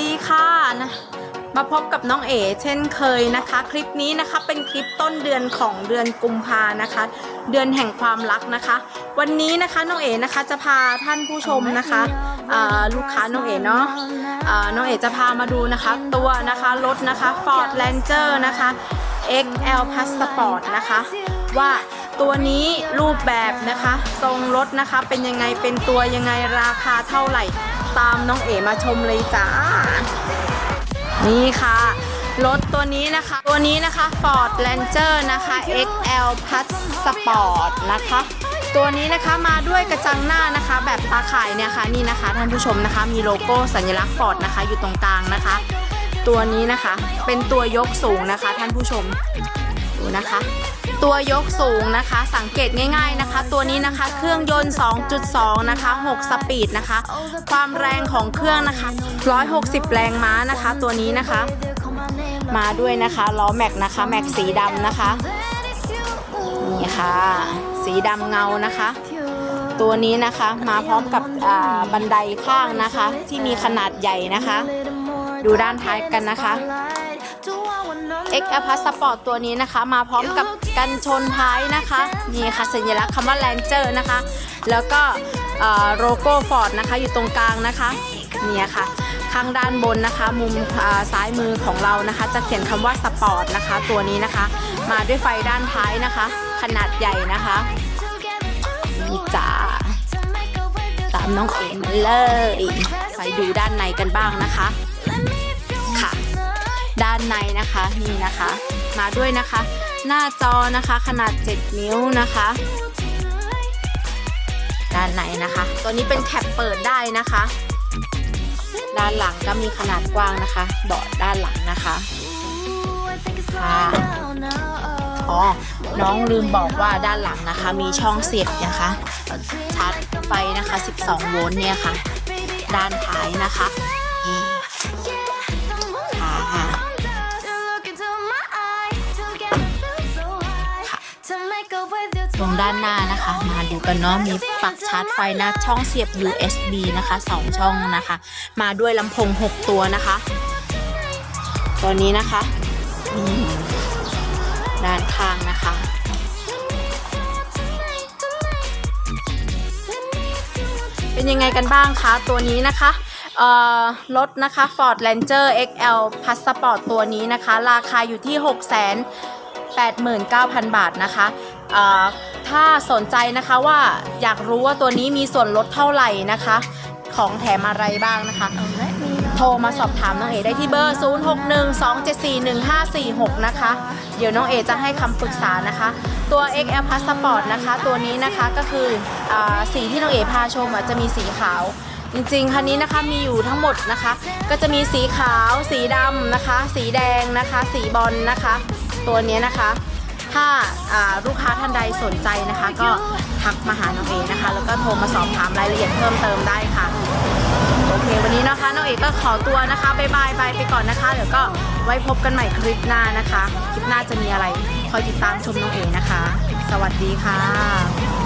ดีค่ะนะมาพบกับน้องเอ๋เช่นเคยนะคะ คลิปนี้นะคะเป็นคลิปต้นเดือนของเดือนกุมภานะคะ เดือนแห่งความรักนะคะ วันนี้นะคะน้องเอ๋นะคะจะพาท่านผู้ชมนะคะลูกค้าน้องเอ๋เนาะน้องเอ๋จะพามาดูนะคะ ตัวนะคะรถนะคะ Ford Ranger นะคะ XL Passport นะคะ ว่าตัวนี้รูปแบบนะคะ ทรงรถนะคะเป็นยังไงเป็นตัวยังไงราคาเท่าไหร่ ตามน้องเอ๋มาชมเลยจ้า นี่ค่ะ รถตัวนี้นะคะ ตัวนี้นะคะ Ford Ranger นะคะ XL Passport นะคะ ตัวนี้นะคะมาด้วยกระจังหน้านะคะ แบบตาข่ายเนี่ยค่ะนี่นะคะท่านผู้ชมนะคะ มีโลโก้สัญลักษณ์ Ford นะคะ อยู่ตรงกลางนะคะ ตัวนี้นะคะเป็นตัวยกสูงนะคะ ท่านผู้ชมดูนะคะ ตัวยกสูงนะคะ สังเกตง่าย ๆนะคะ ตัวนี้นะคะเครื่องยนต์ 2.2 นะคะ 6 สปีดนะคะ ความแรงของเครื่องนะคะ 160 แรงม้านะคะ ตัวนี้นะคะ มาด้วยนะคะล้อแม็กนะคะ แม็กสีดำนะคะ นี่ค่ะ สีดำเงานะคะ ตัวนี้นะคะมาพร้อมกับบันไดข้างนะคะ ที่มีขนาดใหญ่นะคะ ดูด้านท้ายกันนะคะ X a p a s s p o r t ตัวนี้นะคะ มาพร้อมกับกันชนท้ายนะคะ นี่ค่ะสัญลักษณ์คำว่า Ranger นะคะ แล้วก็โลโก้ Ford นะคะอยู่ตรงกลางนะคะนี่ค่ะ ข้างด้านบนนะคะ มุมซ้ายมือของเรานะคะ จะเขียนคำว่า Sport นะคะ ตัวนี้นะคะ มาด้วยไฟด้านท้ายนะคะ ขนาดใหญ่นะคะนี่จ้าตามน้องเอ๋มาเลย ไปดูด้านในกันบ้างนะคะ ค่ะ ด้านในนะคะนี่นะคะ มาด้วยนะคะ หน้าจอนะคะขนาด 7 นิ้วนะคะ ด้านในนะคะ ตัวนี้เป็นแคปเปิดได้นะคะ ด้านหลังก็มีขนาดกว้างนะคะ เบาะด้านหลังนะคะค่ะอ๋อน้องลืมบอกว่าด้านหลังนะคะ มีช่องเสียบนะคะชาร์จไฟนะคะ 12 โวลต์เนี่ยค่ะ ด้านท้ายนะคะนี่ค่ะ ตรงด้านหน้านะคะ มาดูกันเนาะมีปลั๊กชาร์จไฟนะช่องเสียบ USB นะคะ 2 ช่องนะคะ มาด้วยลำโพง 6 ตัวนะคะ ตัวนี้นะคะด้านข้างนะคะเป็นยังไงกันบ้างคะ ตัวนี้นะคะรถนะคะ Ford Ranger XL Passport ตัวนี้นะคะ ราคาอยู่ที่ 6 8 9 0 0 0 บาทนะคะ ถ้าสนใจนะคะว่าอยากรู้ว่าตัวนี้มีส่วนลดเท่าไหร่นะคะ ของแถมอะไรบ้างนะคะ โทรมาสอบถามน้องเอได้ที่เบอร์ 0612741546 นะคะ เดี๋ยวน้องเอจะให้คำปรึกษานะคะ ตัว XL Passport นะคะ ตัวนี้นะคะก็คืออสีที่น้องเอพาชมจะมีสีขาวจริงๆ คันนี้นะคะมีอยู่ทั้งหมดนะคะ ก็จะมีสีขาว สีดำนะคะ สีแดงนะคะ สีบอลนะคะ ตัวนี้นะคะ ถ้าลูกค้าท่านใดสนใจนะคะ ก็ทักมาหาน้องเอนะคะ แล้วก็โทรมาสอบถามรายละเอียดเพิ่มเติมได้ค่ะโอเค วันนี้นะคะน้องเอกก็ขอตัวนะคะบายบายบายไปก่อนนะคะเดี๋ยวก็ไว้พบกันใหม่คลิปหน้านะคะ คลิปหน้าจะมีอะไรคอยติดตามชมน้องเอกนะคะ สวัสดีค่ะ